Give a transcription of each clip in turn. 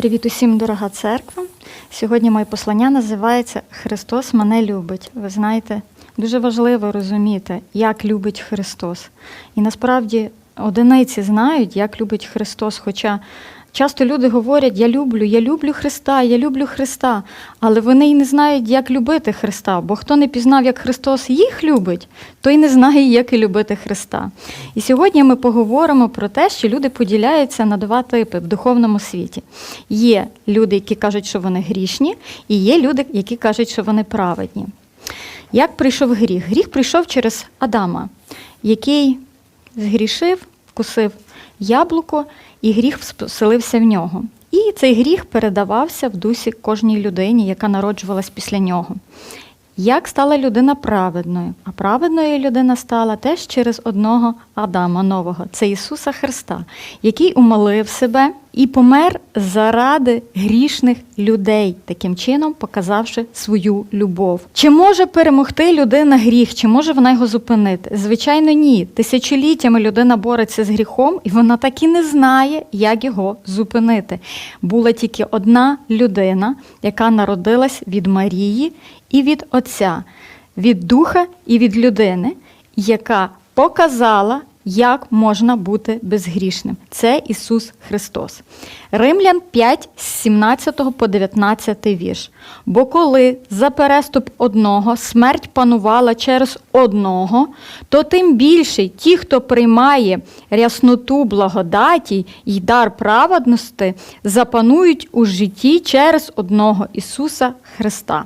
Привіт усім, дорога церква. Сьогодні моє послання називається Христос мене любить. Ви знаєте, дуже важливо розуміти, як любить Христос. І насправді одиниці знають, як любить Христос. Хоча часто люди говорять: Я люблю, я люблю Христа, я люблю Христа, але вони й не знають, як любити Христа. Бо хто не пізнав, як Христос їх любить, той не знає, як і любити Христа. І сьогодні ми поговоримо про те, що люди поділяються на два типи в духовному світі. Є люди, які кажуть, що вони грішні, і є люди, які кажуть, що вони праведні. Як прийшов гріх? Гріх прийшов через Адама, який згрішив, вкусив яблуко, і гріх вселився в нього. І цей гріх передавався в дусі кожній людині, яка народжувалась після нього. Як стала людина праведною? А праведною людина стала теж через одного Адама нового, це Ісуса Христа, який умолив себе і помер заради грішних людей, таким чином показавши свою любов. Чи може перемогти людина гріх? Чи може вона його зупинити? Звичайно, ні. Тисячоліттями людина бореться з гріхом, і вона так і не знає, як його зупинити. Була тільки одна людина, яка народилась від Марії і від Отця, від Духа і від людини, яка показала, як можна бути безгрішним. Це Ісус Христос. Римлян 5, з 17 по 19 вірш. Бо коли за переступ одного смерть панувала через одного, то тим більше ті, хто приймає рясноту благодаті й дар праведності, запанують у житті через одного Ісуса Христа.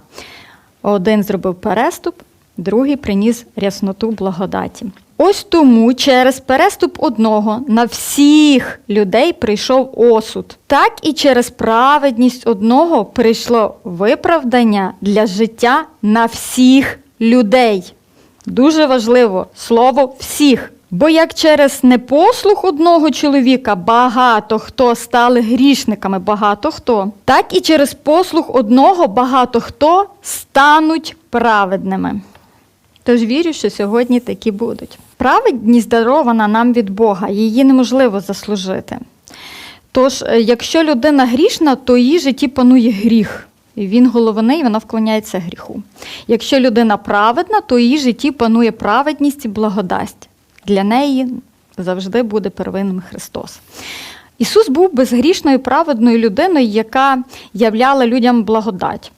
Один зробив переступ, другий приніс рясноту благодаті. Ось тому через переступ одного на всіх людей прийшов осуд. Так і через праведність одного прийшло виправдання для життя на всіх людей. Дуже важливо слово всіх. Бо як через непослух одного чоловіка багато хто стали грішниками, багато хто, так і через послух одного багато хто стануть праведними. Тож вірю, що сьогодні такі будуть. Праведність дарована нам від Бога, її неможливо заслужити. Тож, е, якщо людина грішна, то її житті панує гріх. Він головний, вона вклоняється гріху. Якщо людина праведна, то її житті панує праведність і благодасть. Для неї завжди буде первинним Христос. Ісус був безгрішною праведною людиною, яка являла людям благодать.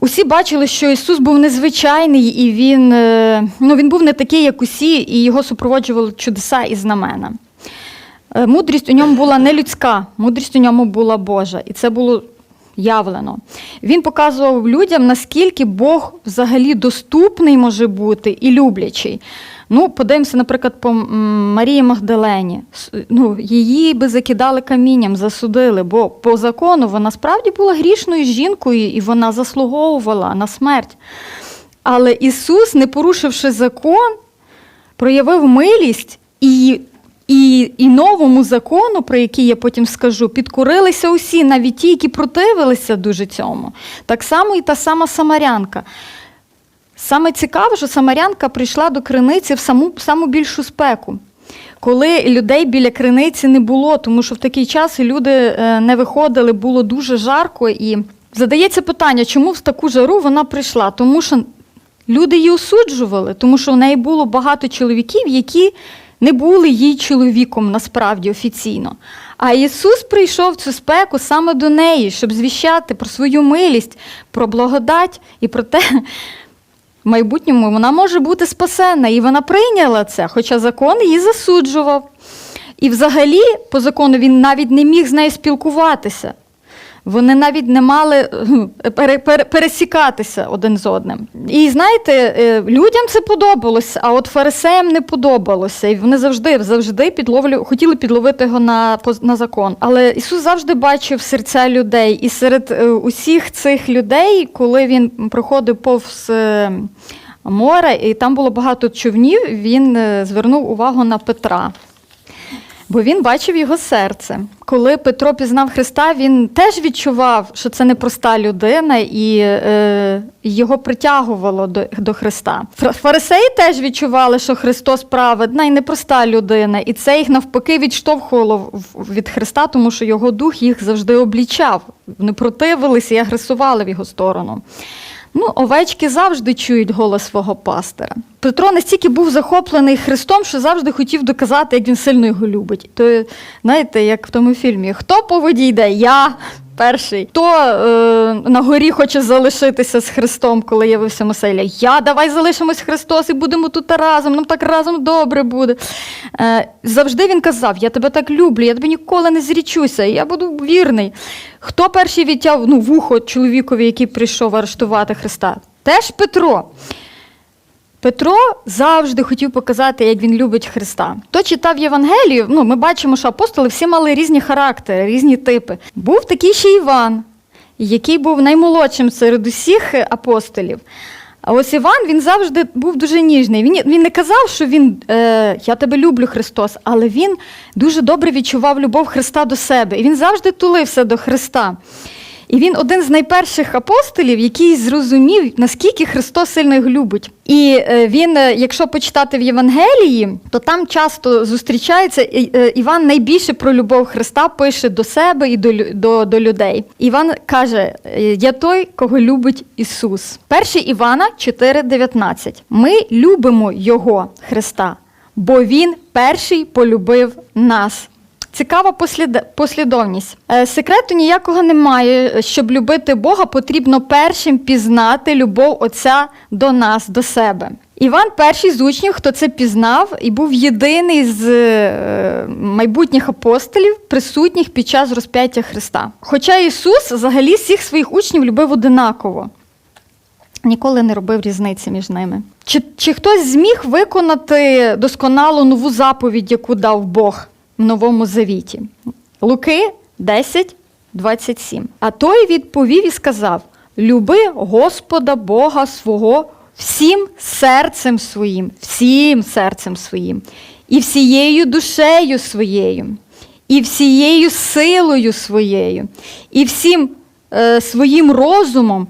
Усі бачили, що Ісус був незвичайний, і Він е, ну, він був не такий, як усі, і його супроводжували чудеса і знамена. Е, Мудрість у ньому була не людська, мудрість у ньому була Божа, і це було явлено. Він показував людям, наскільки Бог взагалі доступний може бути і люблячий. Ну, подивимося, наприклад, по Марії Магдалені. Ну, її би закидали камінням, засудили, бо по закону вона справді була грішною жінкою і вона заслуговувала на смерть. Але Ісус, не порушивши закон, проявив милість і, і, і новому закону, про який я потім скажу, підкорилися усі, навіть ті, які противилися дуже цьому. Так само і та сама Самарянка. Саме цікаво, що Самарянка прийшла до криниці в саму, саму більшу спеку. Коли людей біля криниці не було, тому що в такий час люди е, не виходили, було дуже жарко. І задається питання, чому в таку жару вона прийшла? Тому що люди її осуджували, тому що в неї було багато чоловіків, які не були їй чоловіком насправді офіційно. А Ісус прийшов в цю спеку саме до неї, щоб звіщати про свою милість, про благодать і про те, майбутньому вона може бути спасена, і вона прийняла це, хоча закон її засуджував. І взагалі, по закону, він навіть не міг з нею спілкуватися. Вони навіть не мали е, пере- пере- пересікатися один з одним. І знаєте, е, людям це подобалося, а от фарисеям не подобалося. І вони завжди завжди підловлю, хотіли підловити його на, на закон. Але Ісус завжди бачив серця людей. І серед е, усіх цих людей, коли він проходив повз море, і там було багато човнів, він звернув увагу на Петра. Бо він бачив його серце. Коли Петро пізнав Христа, він теж відчував, що це непроста людина, і е, його притягувало до, до Христа. Фарисеї теж відчували, що Христос праведна і непроста людина, і це їх навпаки відштовхувало від Христа, тому що його дух їх завжди облічав. Вони противилися і агресували в його сторону. Ну, овечки завжди чують голос свого пастира. Петро настільки був захоплений Христом, що завжди хотів доказати, як він сильно його любить. То, знаєте, як в тому фільмі: хто по воді йде? Я перший. Хто е, на горі хоче залишитися з Христом, коли явився Моселя? Я давай залишимось Христос і будемо тут разом. Нам так разом добре буде. Е, завжди він казав: Я тебе так люблю, я тебе ніколи не зрічуся, я буду вірний. Хто перший відтяв ну, вухо чоловікові, який прийшов арештувати Христа? Теж Петро. Петро завжди хотів показати, як він любить Христа. Хто читав Євангелію, ну, ми бачимо, що апостоли всі мали різні характери, різні типи. Був такий ще Іван, який був наймолодшим серед усіх апостолів. А ось Іван він завжди був дуже ніжний. Він, він не казав, що він е, я тебе люблю, Христос, але він дуже добре відчував любов Христа до себе. І він завжди тулився до Христа. І він один з найперших апостолів, який зрозумів, наскільки Христос сильно його любить. І е, він, е, якщо почитати в Євангелії, то там часто зустрічається е, Іван найбільше про любов Христа пише до себе і до, до, до людей. Іван каже: Я той, кого любить Ісус. Перший Івана 4,19. Ми любимо Його, Христа, бо Він перший полюбив нас. Цікава послід... послідовність. Е, Секрету ніякого немає. Щоб любити Бога, потрібно першим пізнати любов Отця до нас, до себе. Іван перший з учнів, хто це пізнав, і був єдиний з е, майбутніх апостолів, присутніх під час розп'яття Христа. Хоча Ісус взагалі всіх своїх учнів любив одинаково. Ніколи не робив різниці між ними. Чи, чи хтось зміг виконати досконало нову заповідь, яку дав Бог в Новому Завіті? Луки 10, 27. А той відповів і сказав: Люби Господа Бога свого всім серцем своїм, всім серцем своїм, і всією душею своєю, і всією силою своєю, і всім е, своїм розумом,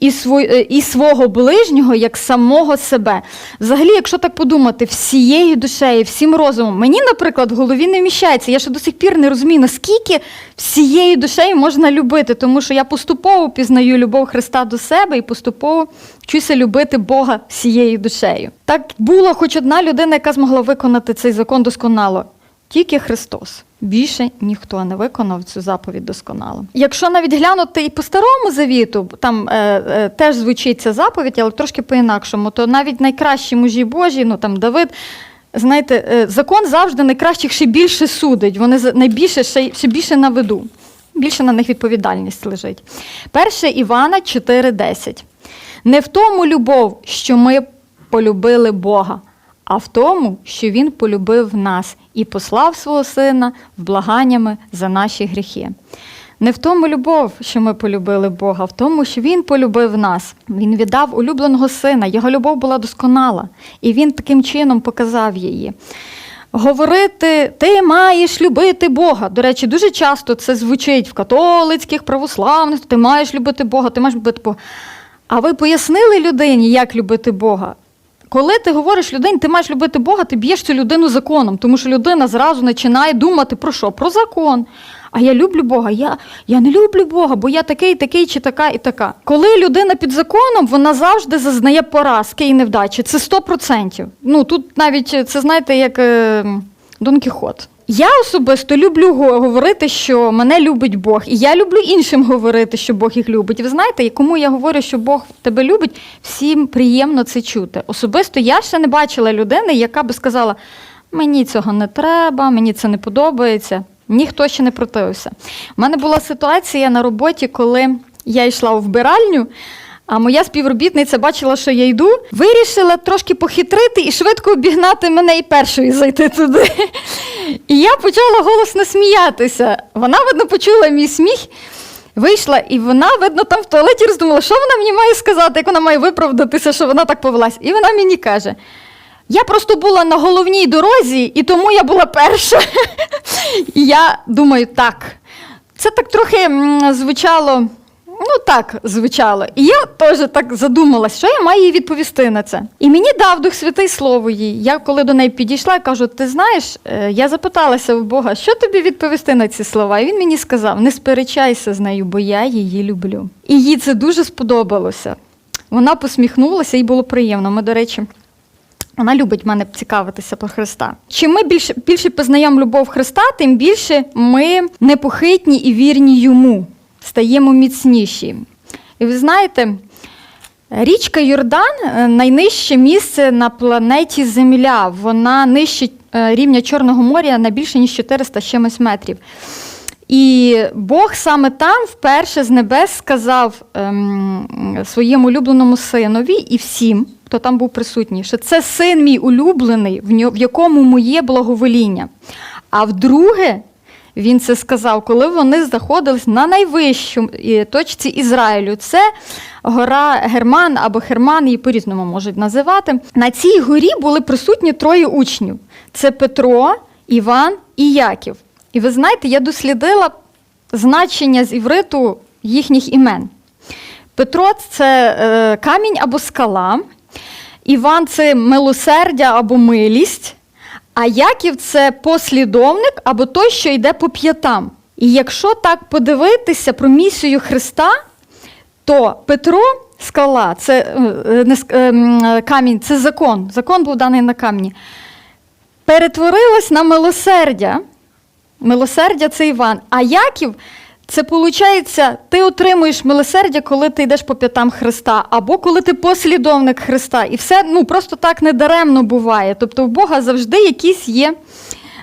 і, сво, е, і свого ближнього як самого себе. Взагалі, якщо так подумати, всією душею, всім розумом, мені, наприклад, в голові не вміщається. Я ще до сих пір не розумію, наскільки всією душею можна любити, тому що я поступово пізнаю любов Христа до себе і поступово вчуся любити Бога всією душею. Так була хоч одна людина, яка змогла виконати цей закон досконало. Тільки Христос. Більше ніхто не виконав цю заповідь досконало. Якщо навіть глянути і по старому завіту, там е, е, теж звучить ця заповідь, але трошки по-інакшому, то навіть найкращі мужі Божі, ну там Давид, знаєте, е, закон завжди найкращих ще більше судить. Вони найбільше ще, ще більше на виду. Більше на них відповідальність лежить. Перше Івана 4:10. Не в тому любов, що ми полюбили Бога, а в тому, що Він полюбив нас і послав свого сина вблаганнями за наші гріхи. Не в тому любов, що ми полюбили Бога, в тому, що Він полюбив нас. Він віддав улюбленого сина, його любов була досконала, і він таким чином показав її. Говорити, ти маєш любити Бога. До речі, дуже часто це звучить в католицьких, православних, ти маєш любити Бога, ти маєш любити Бога. А ви пояснили людині, як любити Бога? Коли ти говориш людині, ти маєш любити Бога, ти б'єш цю людину законом, тому що людина зразу починає думати про що? Про закон. А я люблю Бога, я, я не люблю Бога, бо я такий, такий чи така і така. Коли людина під законом, вона завжди зазнає поразки і невдачі. Це 100%. Ну тут навіть це знаєте, як е, Дон Кіхот. Я особисто люблю говорити, що мене любить Бог, і я люблю іншим говорити, що Бог їх любить. Ви знаєте, кому я говорю, що Бог тебе любить, всім приємно це чути. Особисто я ще не бачила людини, яка би сказала: мені цього не треба, мені це не подобається. Ніхто ще не противився. У мене була ситуація на роботі, коли я йшла у вбиральню. А моя співробітниця бачила, що я йду, вирішила трошки похитрити і швидко обігнати мене і першою зайти туди. І я почала голосно сміятися. Вона, видно, почула мій сміх, вийшла, і вона, видно, там в туалеті роздумала, що вона мені має сказати, як вона має виправдатися, що вона так повелась. І вона мені каже: Я просто була на головній дорозі, і тому я була перша. І я думаю, так. Це так трохи звучало. Ну так звучало. І я теж так задумалась, що я маю їй відповісти на це. І мені дав Дух Святий слово їй. Я коли до неї підійшла, я кажу: ти знаєш, е, я запиталася в Бога, що тобі відповісти на ці слова? І він мені сказав: не сперечайся з нею, бо я її люблю. І їй це дуже сподобалося. Вона посміхнулася, їй було приємно. Ми, до речі, вона любить мене цікавитися про Христа. Чим ми більше, більше познаємо любов Христа, тим більше ми непохитні і вірні йому, стаємо міцніші. І ви знаєте, річка Йордан е, найнижче місце на планеті Земля. Вона нижче е, рівня Чорного моря на більше, ніж 400 чимось метрів. І Бог саме там вперше з небес сказав ем, своєму улюбленому синові і всім, хто там був присутній, що це син мій улюблений, в якому моє благовоління. А вдруге, він це сказав, коли вони знаходились на найвищому е, точці Ізраїлю. Це гора Герман або Херман, її по-різному можуть називати. На цій горі були присутні троє учнів: це Петро, Іван і Яків. І ви знаєте, я дослідила значення з івриту їхніх імен. Петро це е, камінь або скала, Іван це милосердя або милість, а Яків це послідовник або той, що йде по п'ятам. І якщо так подивитися про місію Христа, то Петро скала, це е, не е, камінь, це закон. Закон був даний на камні. Перетворилось на милосердя. Милосердя це Іван. А Яків це виходить, ти отримуєш милосердя, коли ти йдеш по п'ятам Христа, або коли ти послідовник Христа. І все ну, просто так недаремно буває. Тобто в Бога завжди якийсь є,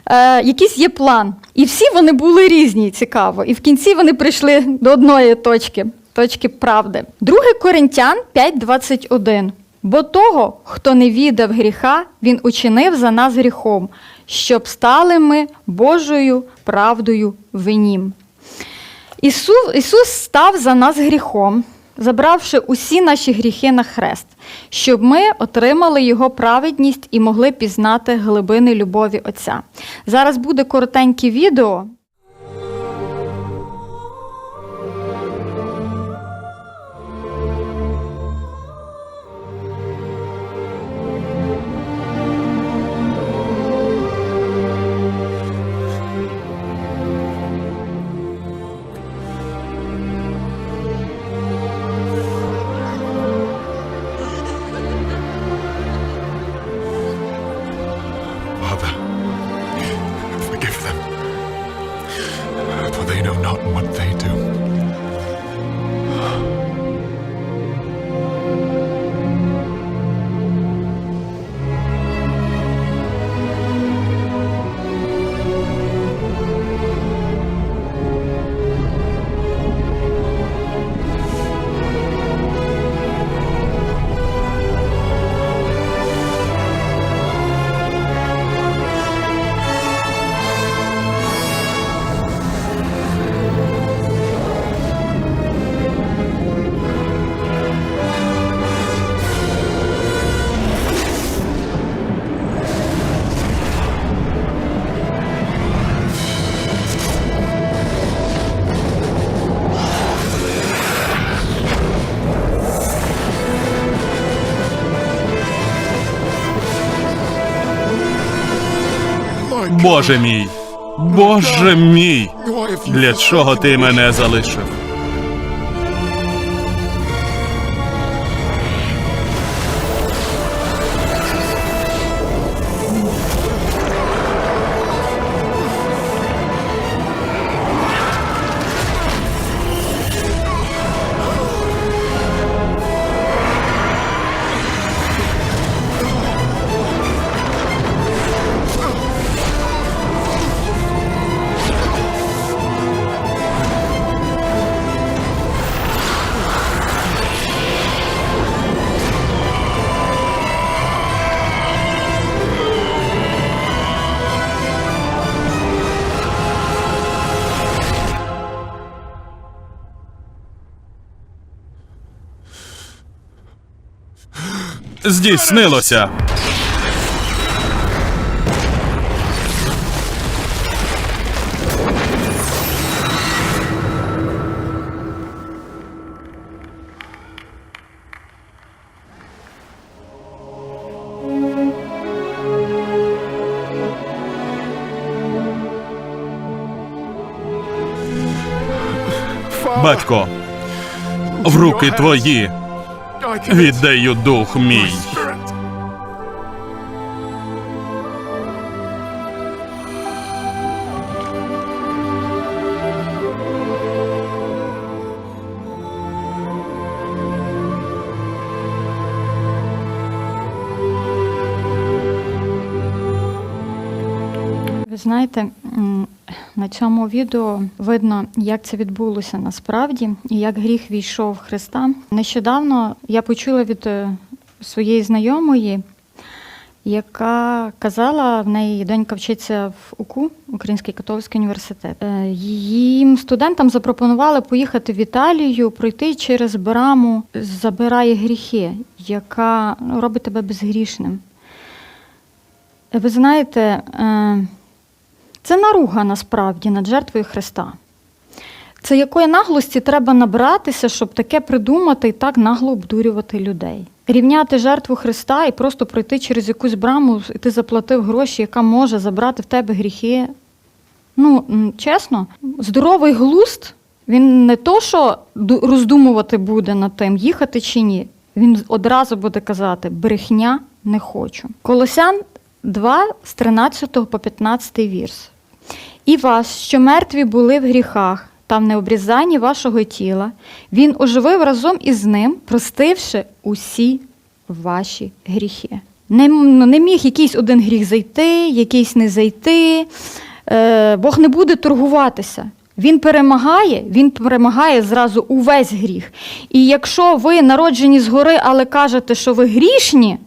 е, якийсь є план. І всі вони були різні, цікаво. І в кінці вони прийшли до одної точки, точки правди. 2 Коринтян 5.21. Бо того, хто не віддав гріха, він учинив за нас гріхом, щоб стали ми Божою правдою в нім. Ісус, Ісус став за нас гріхом, забравши усі наші гріхи на хрест, щоб ми отримали Його праведність і могли пізнати глибини любові Отця. Зараз буде коротеньке відео. Боже мій, Боже мій, для чого ти мене залишив? здійснилося. Батько, в руки твої віддаю дух мій. Цьому відео видно, як це відбулося насправді і як гріх війшов Христа. Нещодавно я почула від е, своєї знайомої, яка казала, в неї донька вчиться в УКУ, Український католицький університет. Е, Їм студентам запропонували поїхати в Італію, пройти через браму забирає гріхи, яка ну, робить тебе безгрішним. Е, Ви знаєте, це наруга насправді над жертвою Христа. Це якої наглості треба набратися, щоб таке придумати і так нагло обдурювати людей. Рівняти жертву Христа і просто пройти через якусь браму, і ти заплатив гроші, яка може забрати в тебе гріхи. Ну, чесно, здоровий глуст, він не то, що роздумувати буде над тим, їхати чи ні. Він одразу буде казати: брехня не хочу. Колосян 2 з 13 по 15 вірс. І вас, що мертві були в гріхах та в необрізанні вашого тіла, він оживив разом із ним, простивши усі ваші гріхи. Не, ну, не міг якийсь один гріх зайти, якийсь не зайти. Е, Бог не буде торгуватися. Він перемагає, він перемагає зразу увесь гріх. І якщо ви народжені згори, але кажете, що ви грішні,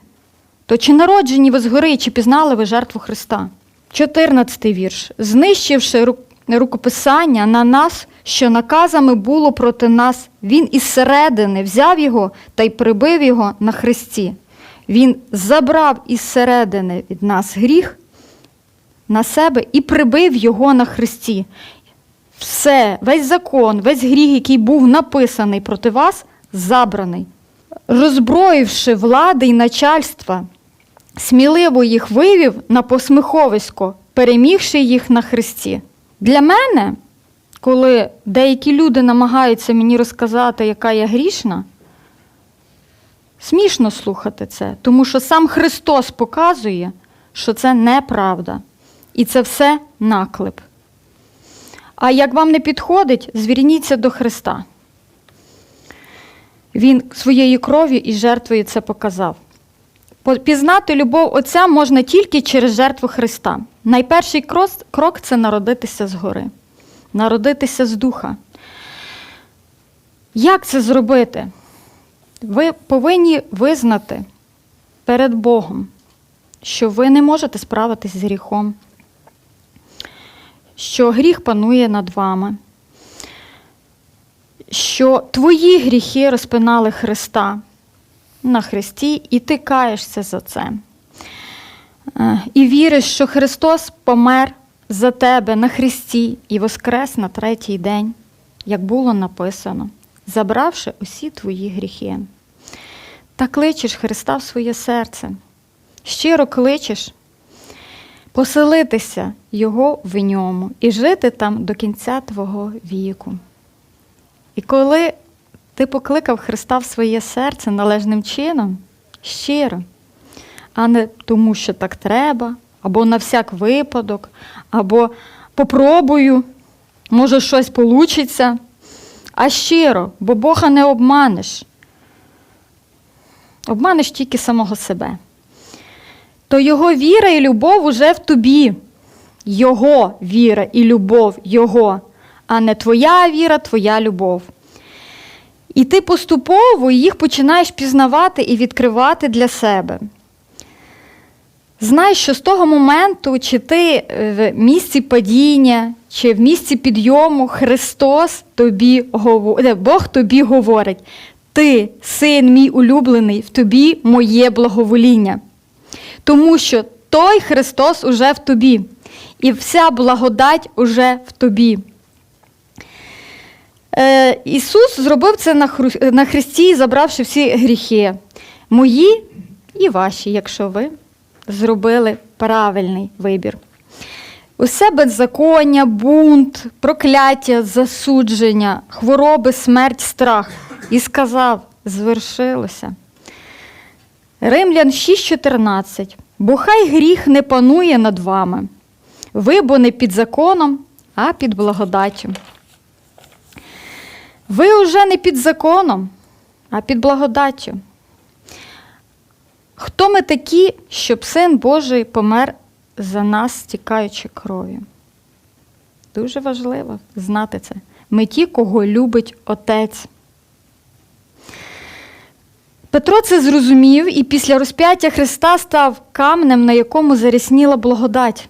то чи народжені ви згори, чи пізнали ви жертву Христа? 14 вірш. Знищивши рукописання на нас, що наказами було проти нас, він із середини взяв його та й прибив його на хресті. Він забрав із середини від нас гріх на себе і прибив його на хресті. Все, весь закон, весь гріх, який був написаний проти вас, забраний. Роззброївши влади й начальства, сміливо їх вивів на посміховисько, перемігши їх на хресті. Для мене, коли деякі люди намагаються мені розказати, яка я грішна, смішно слухати це, тому що сам Христос показує, що це неправда. І це все наклеп. А як вам не підходить, зверніться до Христа. Він своєю кров'ю і жертвою це показав. Пізнати любов Отця можна тільки через жертву Христа. Найперший крок це народитися згори, народитися з духа. Як це зробити? Ви повинні визнати перед Богом, що ви не можете справитись з гріхом, що гріх панує над вами, що твої гріхи розпинали Христа на Христі, і ти каєшся за це. Е, І віриш, що Христос помер за тебе на Христі і воскрес на третій день, як було написано, забравши усі твої гріхи. Та кличеш Христа в своє серце, щиро кличеш поселитися Його в ньому і жити там до кінця твого віку. І коли ти покликав Христа в своє серце належним чином, щиро, а не тому, що так треба, або на всяк випадок, або попробую, може щось получиться, а щиро, бо Бога не обманеш. Обманеш тільки самого себе. То Його віра і любов уже в тобі. Його віра і любов Його, а не твоя віра, твоя любов. І ти поступово їх починаєш пізнавати і відкривати для себе. Знай, що з того моменту, чи ти в місці падіння, чи в місці підйому, Христос тобі говорить, Бог тобі говорить: Ти, син мій улюблений, в тобі моє благовоління. Тому що той Христос уже в тобі, і вся благодать уже в тобі. Е, Ісус зробив це на, Христі, забравши всі гріхи, мої і ваші, якщо ви зробили правильний вибір. Усе беззаконня, бунт, прокляття, засудження, хвороби, смерть, страх. І сказав: звершилося. Римлян 6:14. Бо хай гріх не панує над вами. Ви бо не під законом, а під благодаттю. Ви уже не під законом, а під благодаттю. Хто ми такі, щоб син Божий помер за нас, стікаючи кров'ю? Дуже важливо знати це. Ми ті, кого любить Отець. Петро це зрозумів і після розп'яття Христа став камнем, на якому зарісніла благодать.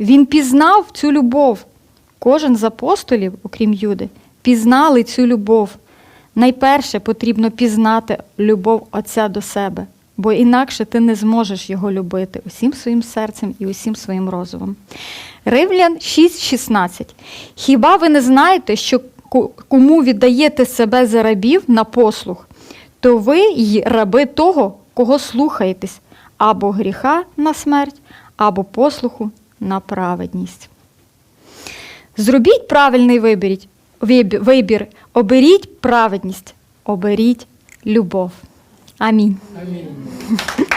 Він пізнав цю любов. Кожен з апостолів, окрім Юди, пізнали цю любов. Найперше потрібно пізнати любов Отця до себе, бо інакше ти не зможеш його любити усім своїм серцем і усім своїм розумом. Римлян 6,16. Хіба ви не знаєте, що кому віддаєте себе за рабів на послух, то ви й раби того, кого слухаєтесь, або гріха на смерть, або послуху на праведність. Зробіть правильний вибір, вибір, оберіть праведність, оберіть любов. Амінь. Амінь.